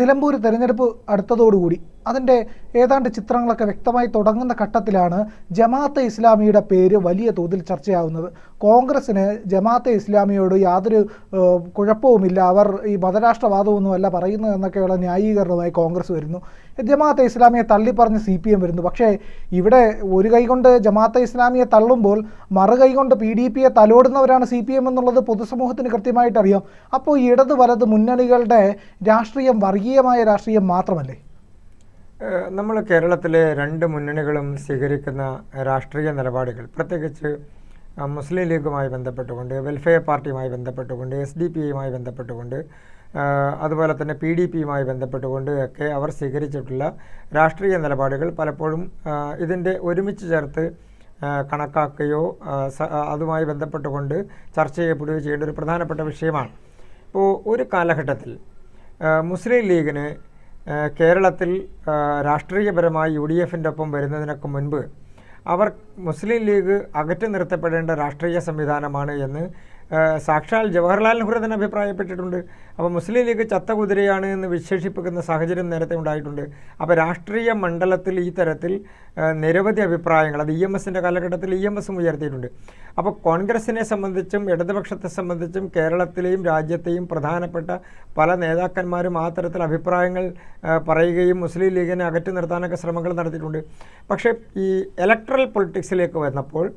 നിലമ്പൂർ തെരഞ്ഞെടുപ്പ് അടുത്തതോടുകൂടി അതിന്റെ ഏതാണ്ട് ചിത്രങ്ങളൊക്കെ വ്യക്തമായി തുടങ്ങുന്ന ഘട്ടത്തിലാണ് ജമാഅത്തെ ഇസ്ലാമിയുടെ പേര് വലിയ തോതിൽ ചർച്ചയാവുന്നത്. കോൺഗ്രസ്സിന് ജമാഅത്തെ ഇസ്ലാമിയോട് യാതൊരു കുഴപ്പവുമില്ല. അവർ ഈ മതരാഷ്ട്രവാദമൊന്നുമല്ല പറയുന്നത് എന്നൊക്കെയുള്ള ന്യായീകരണവുമായി കോൺഗ്രസ് വരുന്നു. ജമാഅത്തെ ഇസ്ലാമിയെ തള്ളിപ്പറഞ്ഞ് സി പി എം വരുന്നു. പക്ഷേ ഇവിടെ ഒരു കൈകൊണ്ട് ജമാഅത്തെ ഇസ്ലാമിയെ തള്ളുമ്പോൾ മറു കൈകൊണ്ട് പി ഡി പിയെ തലോടുന്നവരാണ് സി പി എം എന്നുള്ളത് പൊതുസമൂഹത്തിന് കൃത്യമായിട്ട് അറിയാം അപ്പോൾ ഇടത് വലത് മുന്നണികളുടെ രാഷ്ട്രീയം വർഗീയമായ രാഷ്ട്രീയം മാത്രമല്ലേ? നമ്മൾ കേരളത്തിലെ രണ്ട് മുന്നണികളും സ്വീകരിക്കുന്ന രാഷ്ട്രീയ നിലപാടുകൾ പ്രത്യേകിച്ച് മുസ്ലിം ലീഗുമായി ബന്ധപ്പെട്ടുകൊണ്ട് വെൽഫെയർ പാർട്ടിയുമായി ബന്ധപ്പെട്ടുകൊണ്ട് എസ് ഡി പി യുമായി ബന്ധപ്പെട്ടുകൊണ്ട് അതുപോലെ തന്നെ പി ഡി പിയുമായി ബന്ധപ്പെട്ടുകൊണ്ട് ഒക്കെ അവർ സ്വീകരിച്ചിട്ടുള്ള രാഷ്ട്രീയ നിലപാടുകൾ പലപ്പോഴും ഇതിന്റെ ഒരുമിച്ച് ചേർത്ത് കണക്കാക്കുകയോ അതുമായി ബന്ധപ്പെട്ടുകൊണ്ട് ചർച്ച ചെയ്യപ്പെടുകയോ ചെയ്യേണ്ട ഒരു പ്രധാനപ്പെട്ട വിഷയമാണ്. ഇപ്പോൾ ഒരു കാലഘട്ടത്തിൽ മുസ്ലിം ലീഗിന് കേരളത്തിൽ രാഷ്ട്രീയപരമായി യു ഡി എഫിന്റെ ഒപ്പം വരുന്നതിനൊക്കെ മുൻപ് അവർ മുസ്ലിം ലീഗ് അകറ്റി നിർത്തപ്പെടേണ്ട രാഷ്ട്രീയ സംവിധാനമാണ് എന്ന് സാക്ഷാൽ ജവഹർലാൽ നെഹ്റു തന്നെ അഭിപ്രായപ്പെട്ടിട്ടുണ്ട്. അപ്പോൾ മുസ്ലിം ലീഗ് ചത്ത കുതിരയാണ് എന്ന് വിശേഷിപ്പിക്കുന്ന സാഹചര്യം നേരത്തെ ഉണ്ടായിട്ടുണ്ട്. അപ്പോൾ രാഷ്ട്രീയ മണ്ഡലത്തിൽ ഈ തരത്തിൽ നിരവധി അഭിപ്രായങ്ങൾ അത് ഇ എം എസിന്റെ കാലഘട്ടത്തിൽ ഇ എം എസും ഉയർത്തിയിട്ടുണ്ട്. അപ്പോൾ കോൺഗ്രസിനെ സംബന്ധിച്ചും ഇടതുപക്ഷത്തെ സംബന്ധിച്ചും കേരളത്തിലെയും രാജ്യത്തെയും പ്രധാനപ്പെട്ട പല നേതാക്കന്മാരും ആ തരത്തിൽ അഭിപ്രായങ്ങൾ പറയുകയും മുസ്ലിം ലീഗിനെ അകറ്റി നിർത്താനൊക്കെ ശ്രമങ്ങൾ നടത്തിയിട്ടുണ്ട്. പക്ഷേ ഈ ഇലക്ട്രൽ പൊളിറ്റിക്സിലേക്ക് വന്നപ്പോൾ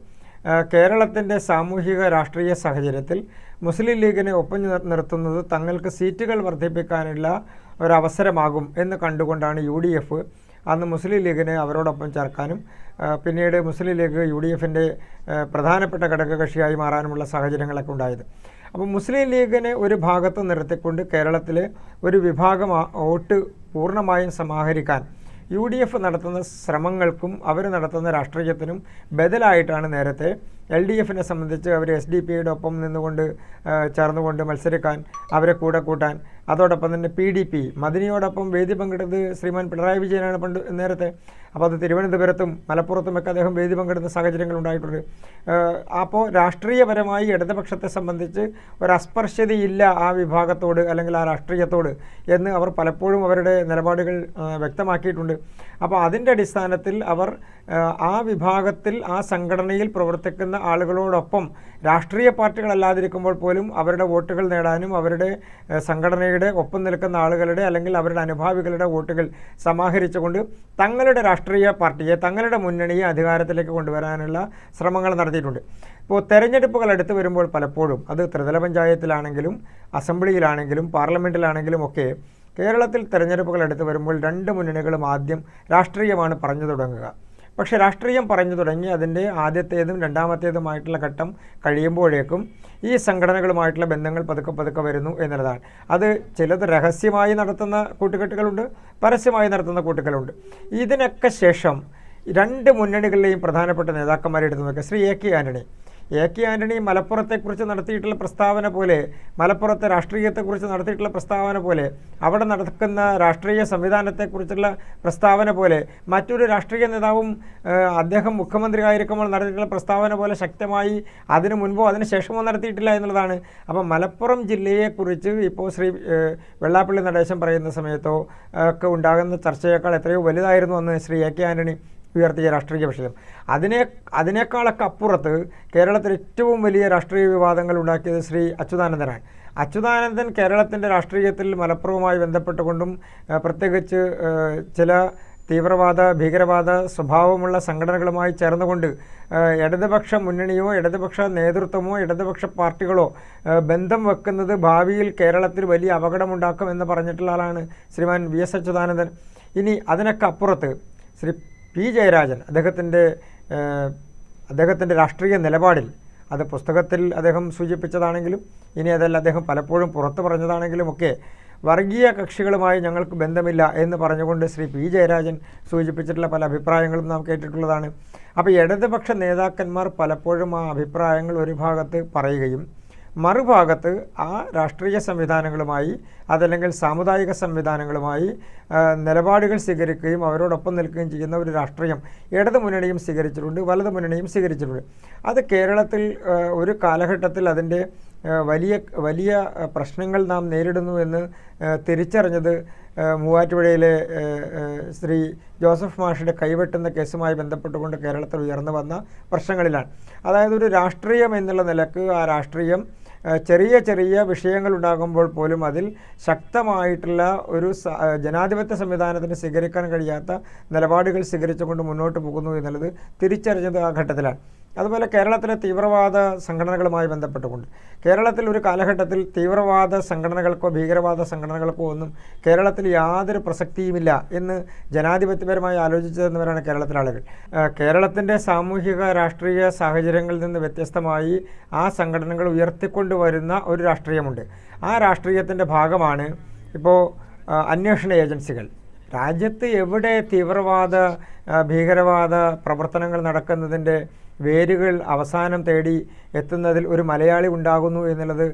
കേരളത്തിന്റെ സാമൂഹിക രാഷ്ട്രീയ സാഹചര്യത്തിൽ മുസ്ലിം ലീഗിനെ ഒപ്പം നിർ- നിർത്തുന്നത് തങ്ങൾക്ക് സീറ്റുകൾ വർദ്ധിപ്പിക്കാനുള്ള ഒരവസരമാകും എന്ന് കണ്ടുകൊണ്ടാണ് യു ഡി എഫ് അന്ന് മുസ്ലിം ലീഗിനെ അവരോടൊപ്പം ചേർക്കാനും പിന്നീട് മുസ്ലിം ലീഗ് യു ഡി എഫിന്റെ പ്രധാനപ്പെട്ട ഘടകകക്ഷിയായി മാറാനുമുള്ള സാഹചര്യങ്ങളൊക്കെ ഉണ്ടായത്. അപ്പോൾ മുസ്ലിം ലീഗിനെ ഒരു ഭാഗത്ത് നിർത്തിക്കൊണ്ട് കേരളത്തിലെ ഒരു വിഭാഗം വോട്ട് പൂർണമായും സമാഹരിക്കാൻ യു ഡി എഫ് നടത്തുന്ന ശ്രമങ്ങൾക്കും അവർ നടത്തുന്ന രാഷ്ട്രീയത്തിനും ബദലായിട്ടാണ് നേരത്തെ എൽ ഡി എഫിനെ സംബന്ധിച്ച് അവർ എസ് ഡി പിയുടെ ഒപ്പം നിന്നുകൊണ്ട് ചേർന്നുകൊണ്ട് മത്സരിക്കാൻ അവരെ കൂടെ കൂട്ടാൻ. അതോടൊപ്പം തന്നെ പി ഡി പി മദിനിയോടൊപ്പം വേദി പങ്കെടുത്ത് ശ്രീമാൻ പിണറായി വിജയനാണ് പണ്ട് നേരത്തെ. അപ്പോൾ അത് തിരുവനന്തപുരത്തും മലപ്പുറത്തുമൊക്കെ അദ്ദേഹം വേദി പങ്കെടുത്ത സാഹചര്യങ്ങൾ ഉണ്ടായിട്ടുണ്ട്. അപ്പോൾ രാഷ്ട്രീയപരമായി ഇടതുപക്ഷത്തെ സംബന്ധിച്ച് ഒരു അസ്പർശ്യതയില്ല ആ വിഭാഗത്തോട് അല്ലെങ്കിൽ ആ രാഷ്ട്രീയത്തോട് എന്ന് അവർ പലപ്പോഴും അവരുടെ നിലപാടുകൾ വ്യക്തമാക്കിയിട്ടുണ്ട്. അപ്പോൾ അതിന്റെ അടിസ്ഥാനത്തിൽ അവർ ആ, വിഭാഗത്തിൽ ആ സംഘടനയിൽ പ്രവർത്തിക്കുന്ന ആളുകളോടൊപ്പം രാഷ്ട്രീയ പാർട്ടികളല്ലാതിരിക്കുമ്പോൾ പോലും അവരുടെ വോട്ടുകൾ നേടാനും അവരുടെ സംഘടനയുടെ ഒപ്പം നിൽക്കുന്ന ആളുകളുടെ അല്ലെങ്കിൽ അവരുടെ അനുഭാവികളുടെ വോട്ടുകൾ സമാഹരിച്ചുകൊണ്ട് തങ്ങളുടെ രാഷ്ട്രീയ പാർട്ടിയെ തങ്ങളുടെ മുന്നണിയെ അധികാരത്തിലേക്ക് കൊണ്ടുവരാനുള്ള ശ്രമങ്ങൾ നടത്തിയിട്ടുണ്ട്. ഇപ്പോൾ തെരഞ്ഞെടുപ്പുകൾ അടുത്ത് വരുമ്പോൾ പലപ്പോഴും അത് ത്രിതല പഞ്ചായത്തിലാണെങ്കിലും അസംബ്ലിയിലാണെങ്കിലും പാർലമെന്റിലാണെങ്കിലും ഒക്കെ കേരളത്തിൽ തെരഞ്ഞെടുപ്പുകൾ അടുത്ത് വരുമ്പോൾ രണ്ട് മുന്നണികളും ആദ്യം രാഷ്ട്രീയമാണ് പറഞ്ഞു തുടങ്ങുക. പക്ഷേ രാഷ്ട്രീയം പറഞ്ഞു തുടങ്ങി അതിന്റെ ആദ്യത്തേതും രണ്ടാമത്തേതുമായിട്ടുള്ള ഘട്ടം കഴിയുമ്പോഴേക്കും ഈ സംഘടനകളുമായിട്ടുള്ള ബന്ധങ്ങൾ പതുക്കെ പതുക്കെ വരുന്നു എന്നുള്ളതാണ്. അത് ചിലത് രഹസ്യമായി നടത്തുന്ന കൂട്ടുകെട്ടുകളുണ്ട് പരസ്യമായി നടത്തുന്ന കൂട്ടുകളുണ്ട്. ഇതിനൊക്കെ ശേഷം രണ്ട് മുന്നണികളിലെയും പ്രധാനപ്പെട്ട നേതാക്കന്മാരെ എടുത്തു നോക്കുക Shri A K Antony A K Antony മലപ്പുറത്തെക്കുറിച്ച് നടത്തിയിട്ടുള്ള പ്രസ്താവന പോലെ മലപ്പുറത്തെ രാഷ്ട്രീയത്തെക്കുറിച്ച് നടത്തിയിട്ടുള്ള പ്രസ്താവന പോലെ അവിടെ നടക്കുന്ന രാഷ്ട്രീയ സംവിധാനത്തെക്കുറിച്ചുള്ള പ്രസ്താവന പോലെ മറ്റൊരു രാഷ്ട്രീയ നേതാവും അദ്ദേഹം മുഖ്യമന്ത്രി ആയിരിക്കുമ്പോൾ നടത്തിയിട്ടുള്ള പ്രസ്താവന പോലെ ശക്തമായി അതിനു മുൻപോ അതിന് ശേഷമോ നടത്തിയിട്ടില്ല എന്നുള്ളതാണ്. അപ്പോൾ മലപ്പുറം ജില്ലയെക്കുറിച്ച് ഇപ്പോൾ ശ്രീ വെള്ളാപ്പള്ളി നടേശൻ പറയുന്ന സമയത്തോ ഒക്കെ ഉണ്ടാകുന്ന ചർച്ചയേക്കാൾ എത്രയോ വലുതായിരുന്നു അന്ന് ശ്രീ എ കെ ആന്റണി ഉയർത്തിയ രാഷ്ട്രീയ വിഷയം. അതിനെ അതിനേക്കാളൊക്കെ അപ്പുറത്ത് കേരളത്തിൽ ഏറ്റവും വലിയ രാഷ്ട്രീയ വിവാദങ്ങൾ ഉണ്ടാക്കിയത് ശ്രീ അച്യുതാനന്ദനാണ്. അച്യുതാനന്ദൻ കേരളത്തിന്റെ രാഷ്ട്രീയത്തിൽ മലപ്പുറവുമായി ബന്ധപ്പെട്ടുകൊണ്ടും പ്രത്യേകിച്ച് ചില തീവ്രവാദ ഭീകരവാദ സ്വഭാവമുള്ള സംഘടനകളുമായി ചേർന്നുകൊണ്ട് ഇടതുപക്ഷ മുന്നണിയോ ഇടതുപക്ഷ നേതൃത്വമോ ഇടതുപക്ഷ പാർട്ടികളോ ബന്ധം വെക്കുന്നത് ഭാവിയിൽ കേരളത്തിൽ വലിയ അപകടമുണ്ടാക്കും എന്ന് പറഞ്ഞിട്ടുള്ള ആളാണ് ശ്രീമാൻ വി എസ് അച്യുതാനന്ദൻ. ഇനി അതിനൊക്കെ അപ്പുറത്ത് ശ്രീ പി. ജയരാജൻ അദ്ദേഹത്തിന്റെ അദ്ദേഹത്തിന്റെ രാഷ്ട്രീയ നിലപാടിൽ അത് പുസ്തകത്തിൽ അദ്ദേഹം സൂചിപ്പിച്ചതാണെങ്കിലും ഇനി അതല്ല അദ്ദേഹം പലപ്പോഴും പുറത്തു പറഞ്ഞതാണെങ്കിലും ഒക്കെ വർഗീയ കക്ഷികളുമായി ഞങ്ങൾക്ക് ബന്ധമില്ല എന്ന് പറഞ്ഞുകൊണ്ട് ശ്രീ പി. ജയരാജൻ സൂചിപ്പിച്ചിട്ടുള്ള പല അഭിപ്രായങ്ങളും നാം കേട്ടിട്ടുള്ളതാണ്. അപ്പോൾ ഇടതുപക്ഷ നേതാക്കന്മാർ പലപ്പോഴും ആ അഭിപ്രായങ്ങൾ ഒരു ഭാഗത്ത് പറയുകയും മറുഭാഗത്ത് ആ രാഷ്ട്രീയ സംവിധാനങ്ങളുമായി അതല്ലെങ്കിൽ സാമുദായിക സംവിധാനങ്ങളുമായി നിലപാടുകൾ സ്വീകരിക്കുകയും അവരോടൊപ്പം നിൽക്കുകയും ചെയ്യുന്ന ഒരു രാഷ്ട്രീയം ഇടതു മുന്നണിയും സ്വീകരിച്ചിട്ടുണ്ട് വലതു മുന്നണിയും സ്വീകരിച്ചിട്ടുണ്ട്. അത് കേരളത്തിൽ ഒരു കാലഘട്ടത്തിൽ അതിന്റെ വലിയ വലിയ പ്രശ്നങ്ങൾ നാം നേരിടുന്നു എന്ന് തിരിച്ചറിഞ്ഞത് മൂവാറ്റുപുഴയിലെ ശ്രീ ജോസഫ് മാഷിന്റെ കൈവെട്ടുന്ന കേസുമായി ബന്ധപ്പെട്ടുകൊണ്ട് കേരളത്തിൽ ഉയർന്നു വന്ന പ്രശ്നങ്ങളിലാണ്. അതായത് ഒരു രാഷ്ട്രീയം എന്നുള്ള നിലയ്ക്ക് ആ രാഷ്ട്രീയം ചെറിയ ചെറിയ വിഷയങ്ങൾ ഉണ്ടാകുമ്പോൾ പോലും അതിൽ ശക്തമായിട്ടുള്ള ഒരു ജനാധിപത്യ സംവിധാനത്തിന് സ്വീകരിക്കാൻ കഴിയാത്ത നിലപാടുകൾ സ്വീകരിച്ചുകൊണ്ട് മുന്നോട്ട് പോകുന്നു എന്നുള്ളത് തിരിച്ചറിഞ്ഞത് ആ ഘട്ടത്തിലാണ്. അതുപോലെ കേരളത്തിലെ തീവ്രവാദ സംഘടനകളുമായി ബന്ധപ്പെട്ടുകൊണ്ട്. കേരളത്തിൽ ഒരു കാലഘട്ടത്തിൽ തീവ്രവാദ സംഘടനകൾക്കോ ഭീകരവാദ സംഘടനകൾക്കോ ഒന്നും കേരളത്തിൽ യാതൊരു പ്രസക്തിയുമില്ല എന്ന് ജനാധിപത്യപരമായി ആലോചിച്ചതെന്നവരാണ് കേരളത്തിലെ ആളുകൾ. കേരളത്തിന്റെ സാമൂഹിക രാഷ്ട്രീയ സാഹചര്യങ്ങളിൽ നിന്ന് വ്യത്യസ്തമായി ആ സംഘടനകൾ ഉയർത്തിക്കൊണ്ടുവരുന്ന ഒരു രാഷ്ട്രീയമുണ്ട്. ആ രാഷ്ട്രീയത്തിന്റെ ഭാഗമാണ് ഇപ്പോൾ അന്വേഷണ ഏജൻസികൾ. രാജ്യത്ത് എവിടെ തീവ്രവാദ ഭീകരവാദ പ്രവർത്തനങ്ങൾ നടക്കുന്നതിന്റെ വേരുകൾ അവസാനം തേടി എത്തുന്നതിൽ ഒരു മലയാളി ഉണ്ടാകുന്നു എന്നുള്ളത്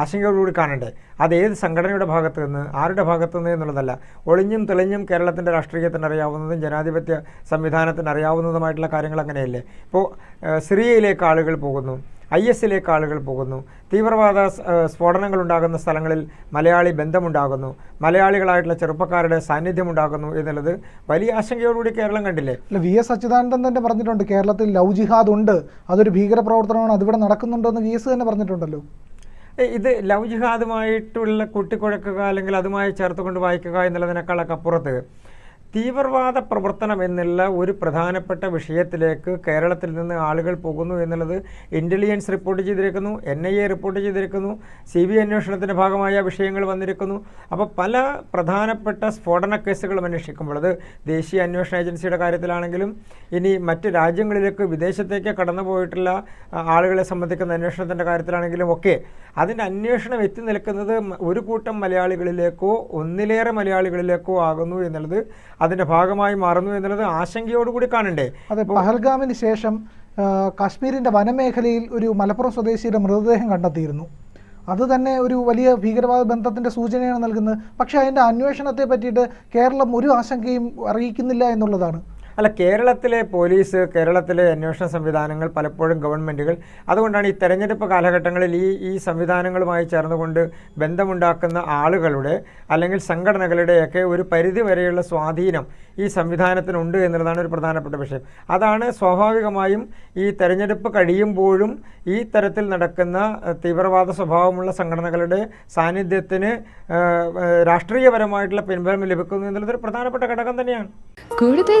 ആശങ്കയോടുകൂടി കാണണ്ടേ? അത് ഏത് സംഘടനയുടെ ഭാഗത്തു നിന്ന് ആരുടെ ഭാഗത്തു നിന്ന് എന്നുള്ളതല്ല. ഒളിഞ്ഞും തെളിഞ്ഞും കേരളത്തിന്റെ രാഷ്ട്രീയത്തിന് അറിയാവുന്നതും ജനാധിപത്യ സംവിധാനത്തിന് അറിയാവുന്നതുമായിട്ടുള്ള കാര്യങ്ങൾ അങ്ങനെയല്ലേ? ഇപ്പോൾ സിറിയയിലേക്ക് ആളുകൾ പോകുന്നു. ഐ എസിലേക്ക് ആളുകൾ പോകുന്നു. തീവ്രവാദ സ്ഫോടനങ്ങൾ ഉണ്ടാകുന്ന സ്ഥലങ്ങളിൽ മലയാളി ബന്ധമുണ്ടാകുന്നു. മലയാളികളായിട്ടുള്ള ചെറുപ്പക്കാരുടെ സാന്നിധ്യം ഉണ്ടാകുന്നു എന്നുള്ളത് വലിയ ആശങ്കയോടുകൂടി കേരളം കണ്ടില്ലേ? അല്ല വി. എസ്. അച്യുതാനന്ദൻ തന്നെ പറഞ്ഞിട്ടുണ്ട് കേരളത്തിൽ ലവ് ജിഹാദ് ഉണ്ട് അതൊരു ഭീകര പ്രവർത്തനമാണ് അതിവിടെ നടക്കുന്നുണ്ടെന്ന് വി. എസ്. തന്നെ പറഞ്ഞിട്ടുണ്ടല്ലോ. ഇത് ലവ് ജിഹാദുമായിട്ടുള്ള കൂട്ടിക്കുഴക്കുക അല്ലെങ്കിൽ അതുമായി ചേർത്തുകൊണ്ട് വായിക്കുക എന്നുള്ളതിനേക്കാളൊക്കെ അപ്പുറത്ത് തീവ്രവാദ പ്രവർത്തനം എന്നുള്ള ഒരു പ്രധാനപ്പെട്ട വിഷയത്തിലേക്ക് കേരളത്തിൽ നിന്ന് ആളുകൾ പോകുന്നു എന്നുള്ളത് ഇന്റലിജൻസ് റിപ്പോർട്ട് ചെയ്തിരിക്കുന്നു എൻ ഐ എ റിപ്പോർട്ട് ചെയ്തിരിക്കുന്നു സി ബി അന്വേഷണത്തിന്റെ ഭാഗമായ വിഷയങ്ങൾ വന്നിരിക്കുന്നു. അപ്പോൾ പല പ്രധാനപ്പെട്ട സ്ഫോടന കേസുകളും അന്വേഷിക്കുമ്പോൾ അത് ദേശീയ അന്വേഷണ ഏജൻസിയുടെ കാര്യത്തിലാണെങ്കിലും ഇനി മറ്റ് രാജ്യങ്ങളിലേക്ക് വിദേശത്തേക്ക് കടന്നു പോയിട്ടുള്ള ആളുകളെ സംബന്ധിക്കുന്ന അന്വേഷണത്തിന്റെ കാര്യത്തിലാണെങ്കിലും ഒക്കെ അതിന്റെ അന്വേഷണം എത്തി നിൽക്കുന്നത് ഒരു കൂട്ടം മലയാളികളിലേക്കോ ഒന്നിലേറെ മലയാളികളിലേക്കോ ആകുന്നു എന്നുള്ളത് അതിന്റെ ഭാഗമായി മാറുന്നു എന്നുള്ളത് ആശങ്കയോടുകൂടി കാണണ്ടേ? അതെ പഹൽഗാമിന് ശേഷം കാശ്മീരിന്റെ വനമേഖലയിൽ ഒരു മലപ്പുറം സ്വദേശിയുടെ മൃതദേഹം കണ്ടെത്തിയിരുന്നു. അത് തന്നെ ഒരു വലിയ ഭീകരവാദ ബന്ധത്തിന്റെ സൂചനയാണ് നൽകുന്നത്. പക്ഷേ അതിന്റെ അന്വേഷണത്തെ പറ്റിയിട്ട് കേരളം ഒരു ആശങ്കയും അറിയിക്കുന്നില്ല എന്നുള്ളതാണ്. അല്ല കേരളത്തിലെ പോലീസ് കേരളത്തിലെ അന്വേഷണ സംവിധാനങ്ങൾ പലപ്പോഴും ഗവൺമെന്റുകൾ അതുകൊണ്ടാണ് ഈ തെരഞ്ഞെടുപ്പ് കാലഘട്ടങ്ങളിൽ ഈ ഈ സംവിധാനങ്ങളുമായി ചേർന്നുകൊണ്ട് ബന്ധമുണ്ടാക്കുന്ന ആളുകളുടെ അല്ലെങ്കിൽ സംഘടനകളുടെയൊക്കെ ഒരു പരിധിവരെയുള്ള സ്വാധീനം ഈ സംവിധാനത്തിനുണ്ട് എന്നുള്ളതാണ് ഒരു പ്രധാനപ്പെട്ട വിഷയം. അതാണ് സ്വാഭാവികമായും ഈ തെരഞ്ഞെടുപ്പ് കഴിയുമ്പോഴും ഈ തരത്തിൽ നടക്കുന്ന തീവ്രവാദ സ്വഭാവമുള്ള സംഘടനകളുടെ സാന്നിധ്യത്തിന് രാഷ്ട്രീയപരമായിട്ടുള്ള പിൻബലം ലഭിക്കുന്നു എന്നുള്ളത് ഒരു പ്രധാനപ്പെട്ട ഘടകം തന്നെയാണ്. കൂടുതൽ